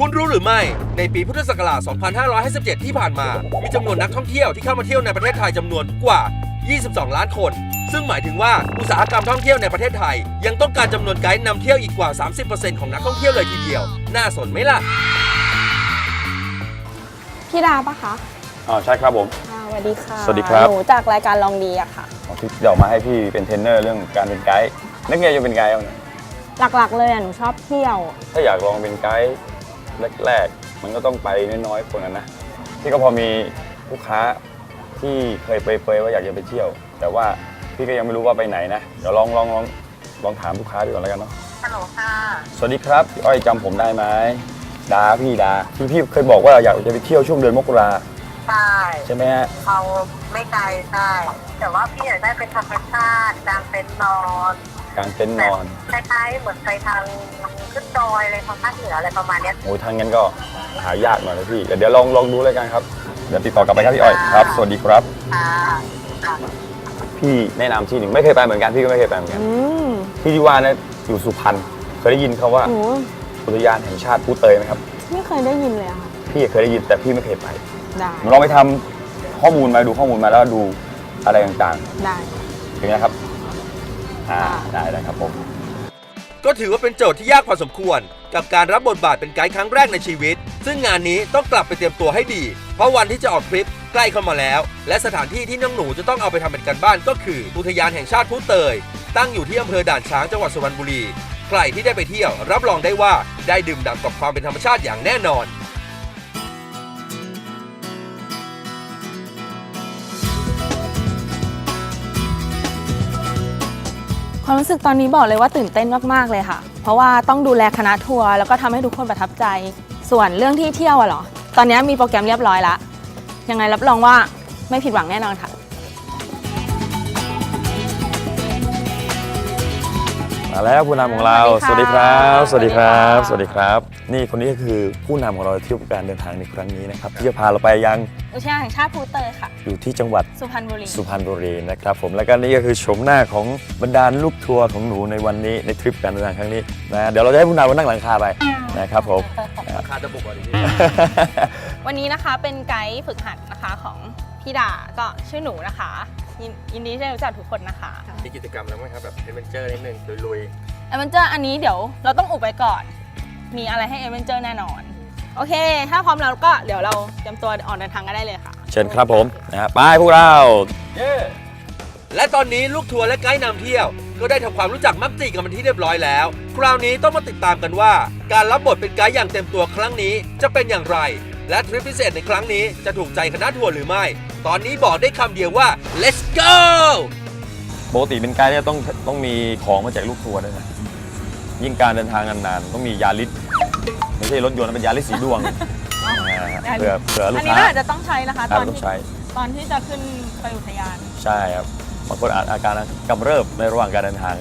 คุณรู้หรือไม่ ในปีพุทธศักราช 2557 ที่ผ่านมา มีจำนวนนักท่องเที่ยวที่เข้ามาเที่ยวในประเทศไทยจำนวนกว่า 22 ล้านคน ซึ่งหมายถึงว่าอุตสาหกรรมท่องเที่ยวในประเทศไทย ยังต้องการจำนวนไกด์นำเที่ยวอีกกว่า 30%ของนักท่องเที่ยวเลยทีเดียว น่าสนไหมล่ะ พี่ดาปะคะอ๋อใช่ครับผม อ่าสวัสดีค่ะสวัสดีครับ หนูจากรายการลองดีอะค่ะอ๋อที่เดี๋ยวมาให้พี่เป็นเทรนเนอร์เรื่องการเป็นไกด์นึกไงจะเป็นไกด์เอาเนี่ยหลักๆเลยอะหนูชอบเที่ยว ถ้าอยากลองเป็นไกด์ แรกๆ มันก็ต้องไปน้อยๆคนนะนะพี่ก็พอมีลูกค้าที่เคยเปรยๆว่าอยากจะไปเที่ยว แต่ว่าพี่ก็ยังไม่รู้ว่าไปไหนนะ เดี๋ยวลองลองลองลองถามลูกค้าดูก่อนแล้วกันเนาะ ฮัลโหลค่ะ สวัสดีครับพี่อ้อยจำผมได้ไหมดาพี่ดาพี่พี่เคยบอกว่าอยากจะไปเที่ยวช่วงเดือนมกราใช่ใช่ไหมฮะเขาไม่ไกลใช่แต่ว่าพี่อยากได้เป็นธรรมชาติกลางเต็นท์นอน กางเต็นท์นอนคล้ายๆเหมือนไปทางขึ้นดอยอะไรทางภาคเหนืออะไรประมาณเนี้ย โอ้ยทางนั้นก็หายากหน่อยนะพี่ เดี๋ยวเดี๋ยวลองลองดูแล้วกันครับ เดี๋ยวติดต่อกลับไปครับพี่อ้อยครับ สวัสดีครับ ค่ะค่ะพี่แนะนำที่หนึ่งไม่เคยไปเหมือนกันพี่ก็ไม่เคยไปเหมือนกัน อืมที่ที่ว่านะอยู่สุพรรณเคยได้ยินเขาว่าหนูอุทยานแห่งชาติภูเตยไหมครับ ไม่เคยได้ยินเลยอะค่ะ พี่เคยได้ยินแต่พี่ไม่เคยไปได้ ผมลองไปทำข้อมูลมาดูข้อมูลมาแล้วดูอะไรต่างได้ ๆถึงนะครับ อ่าค่ะได้ได้ครับผม ก็ถือว่าเป็นโจทย์ที่ยากพอสมควร กับการรับบทบาทเป็นไกด์ครั้งแรกในชีวิต ซึ่งงานนี้ต้องกลับไปเตรียมตัวให้ดี เพราะวันที่จะออกทริปใกล้เข้ามาแล้ว และสถานที่ที่น้องหนูจะต้องเอาไปทำเป็นการบ้านก็คือ อุทยานแห่งชาติพุเตย ตั้งอยู่ที่อำเภอด่านช้างจังหวัดสุพรรณบุรี ใครที่ได้ไปเที่ยว รับรองได้ว่าได้ดื่มด่ำกับความเป็นธรรมชาติอย่างแน่นอน ความรู้สึกตอนนี้บอกเลยว่าตื่นเต้นมากๆเลยค่ะ เพราะว่าต้องดูแลคณะทัวร์แล้วก็ทำให้ทุกคนประทับใจ ส่วนเรื่องที่เที่ยวอะเหรอ ตอนนี้มีโปรแกรมเรียบร้อยละยังไงรับรองว่าไม่ผิดหวังแน่นอนค่ะ มาแล้วผู้นำของเราสสวัวัสสดีดีคครัรับบสวัสดีครับสสวัวัสสดีดีคครัรับ นี่คนนี้ก็คือผู้นำของเราที่การเดินทางในครั้งนี้นะครับที่จะพาเราไปยังอุทยานแห่งชาติภูเตยค่ะ อยู่ที่จังหวัดสุพรรณบุรี สุพรรณบุรีนะครับผม และก็นี่ก็คือชมหน้าของบรรดาลูกทัวร์ของหนูในวันนี้ในทริปการเดินทางครั้งนี้นะเดี๋ยวเราจะให้ผู้นำมานั่งหลังคาไปนะครับผมคาจะบุกอะไรวันนี้นะคะเป็นไกด์ฝึกหัดนะคะของพี่ดาก็ชื่อหนูนะคะ ยินยินดีที่ได้รู้จักทุกคนนะคะมีกิจกรรมแล้วไหมครับแบบเอเวนเจอร์นิดนึงลุยเอเวนเจอร์อันนี้เดี๋ยวเราต้องอุบไปก่อน มีอะไรให้เอเวนเจอร์แน่นอน โอเค ถ้าพร้อมแล้วก็เดี๋ยวเราเตรียมตัวออกเดินทางกันได้เลยค่ะ เชิญครับผมนะฮะไปพวกเราและตอนนี้ลูกทัวร์และไกด์นำเที่ยว ก็ได้ทำความรู้จักมักจีกันเป็นที่เรียบร้อยแล้ว คราวนี้ต้องมาติดตามกันว่า การรับบทเป็นไกด์อย่างเต็มตัวครั้งนี้จะเป็นอย่างไร และทริปพิเศษในครั้งนี้จะถูกใจคณะทัวร์หรือไม่ ตอนนี้บอกได้คำเดียวว่า let's go ปกติเป็นไกด์เนี่ยต้องต้องมีของมาแจกลูกทัวร์ด้วยนะยิ่งการเดินทางนานๆต้องมียาลิสไม่ใช่รถยนต์นะเป็นยาลิสสีดวงนะฮะเผื่อเผื่อลูอักนนี้ค้าเราอาจจะต้องใช้นะคะครัตบอนต้องที่ใช้ ตอนที่จะขึ้นไปอุทยาน ใช่ครับบางคนอาจอาการกำเริบในระหว่างการเดินทาง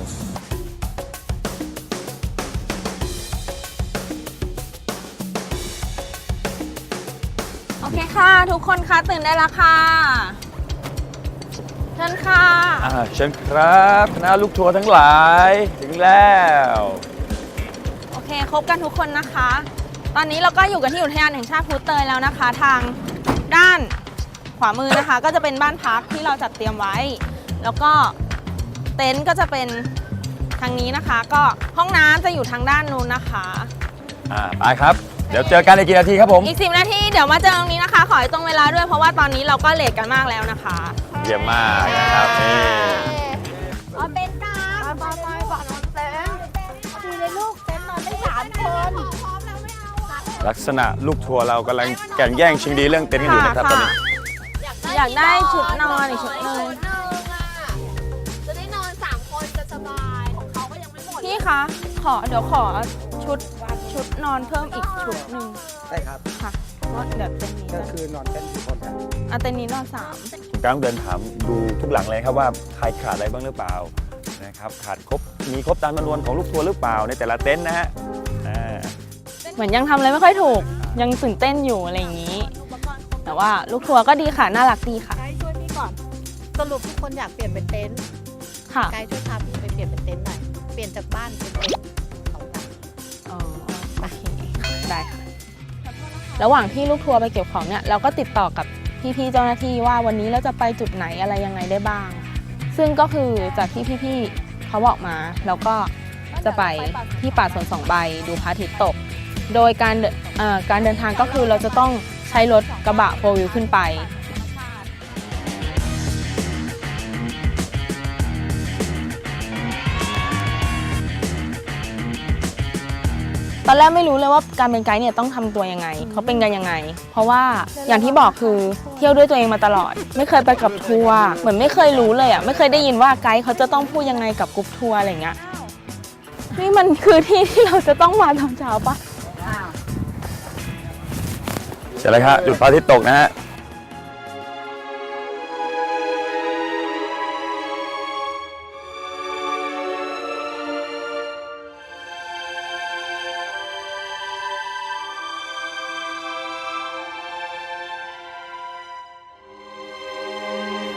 คค่ะ ทุกคนคะตื่นได้แล้วค่ะเชิญค่ะ อ่าเชิญครับคณะลูกทัวร์ทั้งหลาย ถึงแล้ว โอเค ครบกันทุกคนนะคะ ตอนนี้เราก็อยู่กันที่อุทยานแห่งชาติพูเตยแล้วนะคะ ทางด้านขวามือนะคะ ก็จะเป็นบ้านพักที่เราจัดเตรียมไว้ แล้วก็เต็นท์ก็จะเป็นทางนี้นะคะ ก็ห้องน้ำจะอยู่ทางด้านนู้นนะคะ อ่าไปครับ เดี๋ยวเจอกันในกี่นาทีครับผม อีก 10 นาทีเดี๋ยวมาเจอตรงนี้นะคะ ขอให้ตรงเวลาด้วยเพราะว่าตอนนี้เราก็เลทกันมากแล้วนะคะเยี่ยมมากนะครับนี่เอาเป็นตาไปไปก่อนนอนเต็นทีเลยลูกเต็นนอนได้สามคนลักษณะลูกทัวร์เรากำลังแก่งแย่งชิงดีเรื่องเต็นท์กันอยู่นะครับตอนนี้ อยากได้ชุดนอนอีกชุดหนึ่งจะได้นอนสามคนจะสบายของเขาก็ยังไม่หมดพี่คะขอเดี๋ยวขอชุด ชุดนอนเพิ่มอีกชุดหนึ่งได้ครับ ค่ะเพราะเดี๋ยวเต็นท์นี้ก็คือนอนกันกี่คนครับอะเต็นท์นี้นอนสามคุณก้างเดินถามดูทุกหลังเลยครับว่าใครขาดอะไรบ้างหรือเปล่านะครับขาดครบมีครบตามจำนวนของลูกทัวร์หรือเปล่าในแต่ละเต็นท์นะฮะอ่าเหมือนยังทำอะไรไม่ค่อยถูก ยังตื่นเต้นอยู่อะไรอย่างนี้ แต่ว่าลูกทัวร์ก็ดีค่ะน่ารักดีค่ะ ไกด์ช่วยพี่ก่อน สรุปทุกคนอยากเปลี่ยนเป็นเต็นท์ค่ะ ไกด์ช่วยพาพี่ไปเปลี่ยนเป็นเต็นท์หน่อย เปลี่ยนจากบ้านเป็นเต็นท์ ระหว่างที่ลูกทัวร์ไปเก็บของเนี่ยเราก็ติดต่อกับพี่ๆเจ้าหน้าที่ว่าวันนี้เราจะไปจุดไหนอะไรยังไงได้บ้าง ซึ่งก็คือจากที่พี่ๆเขาบอกมาแล้วก็จะไปที่ป่าสวนสองใบดูพระอาทิตย์ตก โดยการเดินเอ่อการเดินทางก็คือเราจะต้องใช้รถกระบะโฟวิวขึ้นไป ตอนแรกไม่รู้เลยว่าการเป็นไกด์เนี่ยต้องทำตัวยังไง เขาเป็นกันยังไง เพราะว่าอย่างที่บอกคือเที่ยวด้วยตัวเองมาตลอด ไม่เคยไปกับทัวร์เหมือนไม่เคยรู้เลยอะไม่เคยได้ยินว่าไกด์เขาจะต้องพูดยังไงกับกรุ๊ปทัวร์อะไรเงี้ยนี่มันคือที่ที่เราจะต้องมาตอนเช้าปะเสร็จแล้วครับจุดพระอาทิตย์ตกนะฮะ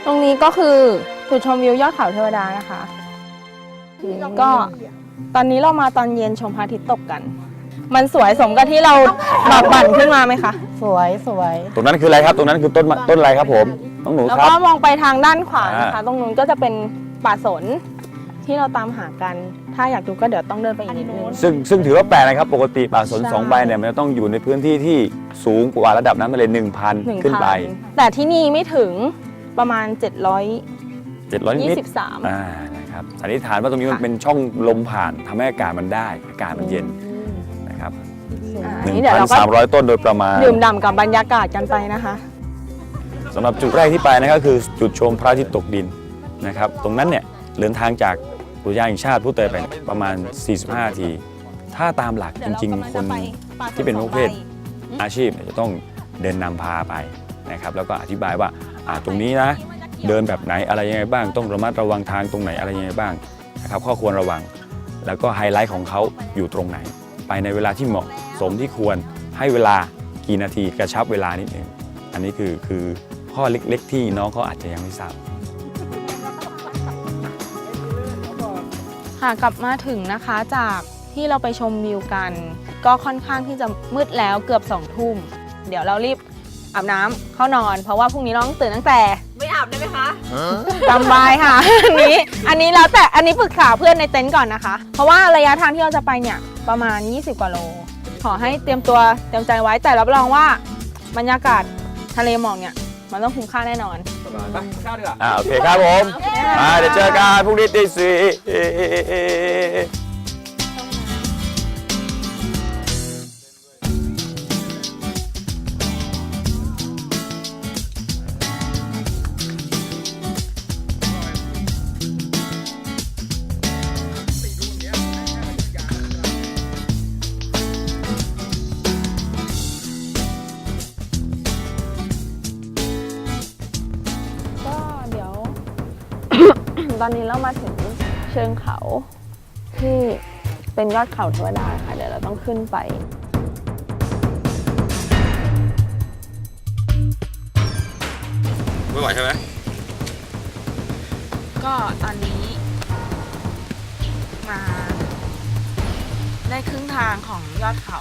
ตรงนี้ก็คือจุดชมวิวยอดเขาเทวดานะคะ ก็ตอนนี้เรามาตอนเย็นชมพระอาทิตย์ตกกัน มันสวยสมกับที่เราบากบั่นขึ้นมาไหมคะ สวยสวย ตรงนั้นคืออะไรครับ ตรงนั้นคือต้นมะต้นอะไรครับผมน้องหนูแล้วครับก็มองไปทางด้านขวานะคะอ่าตรงนู้นก็จะเป็นป่าสนที่เราตามหากัน ถ้าอยากดูก็เดี๋ยวต้องเดินไปอีกนิดนึง ซึ่งซึ่งถือว่าแปลกนะครับ ปกติป่าสนใช่ สองใบเนี่ยมันจะต้องอยู่ในพื้นที่ที่สูงกว่าระดับน้ำทะเล1,000หนึ่งขึ้นไป พันแต่ที่นี่ไม่ถึง ประมาณ 700นิด723 อ่านะครับสันนิษฐานว่าตรงนี้มันค่ะ เป็นช่องลมผ่านทำให้อากาศมันได้ อากาศมันเย็นนะครับอ่าอันนี้เดี๋ยวเราก็1,300 ต้นโดยประมาณ ดื่มด่ำกับบรรยากาศกันไปนะคะ สำหรับจุดแรกที่ไปนะครับคือจุดชมพระอาทิตย์ตกดินนะครับตรงนั้นเนี่ยเดินทางจากอุทยานแห่งชาติผู้เตยไปเนี่ยประมาณ 45นาที ถ้าตามหลักจริง ๆ คน ที่เป็นประเภทอาชีพเนี่ยจะต้องเดินนำพาไปนะครับแล้วก็อธิบายว่า อ่าตรงนี้นะ เดินแบบไหนอะไรยังไงบ้าง ต้องระมัดระวังทางตรงไหนอะไรยังไงบ้างนะครับข้อควรระวัง แล้วก็ไฮไลท์ของเขาอยู่ตรงไหน ไปในเวลาที่เหมาะสมที่ควรให้เวลากี่นาทีกระชับเวลานิดนึงอันนี้คือคือข้อเล็กๆ ที่น้องเขาอาจจะยังไม่ทราบค่ะกลับมาถึงนะคะจากที่เราไปชมวิวกัน ก็ค่อนข้างที่จะมืดแล้วเกือบสองทุ่ม เดี๋ยวเรารีบ อาบน้ำเข้านอน เพราะว่าพรุ่งนี้เราต้องตื่นตั้งแต่ ไม่อาบได้ไหมคะสบายค่ะ อันนี้อันนี้แล้วแต่อันนี้ปรึกษาเพื่อนในเต็นท์ก่อนนะคะ เพราะว่าระยะทางที่เราจะไปเนี่ยประมาณ 20 กว่าโล ขอให้เตรียมตัวเตรียมใจไว้แต่รับรองว่าบรรยากาศทะเลหมอกเนี่ย มันต้องคุ้มค่าแน่นอนไปข้าวดีกว่า อ่าโอเคครับผมอ่าเดี๋ยวเจอกันพรุ่งนี้ตีสี่ ตอนนี้เรามาถึงเชิงเขาที่เป็นยอดเขาเทวดาค่ะ เดี๋ยวเราต้องขึ้นไปไม่ไหวใช่ไหมก็ตอนนี้ มา ได้ครึ่งทางของยอดเขา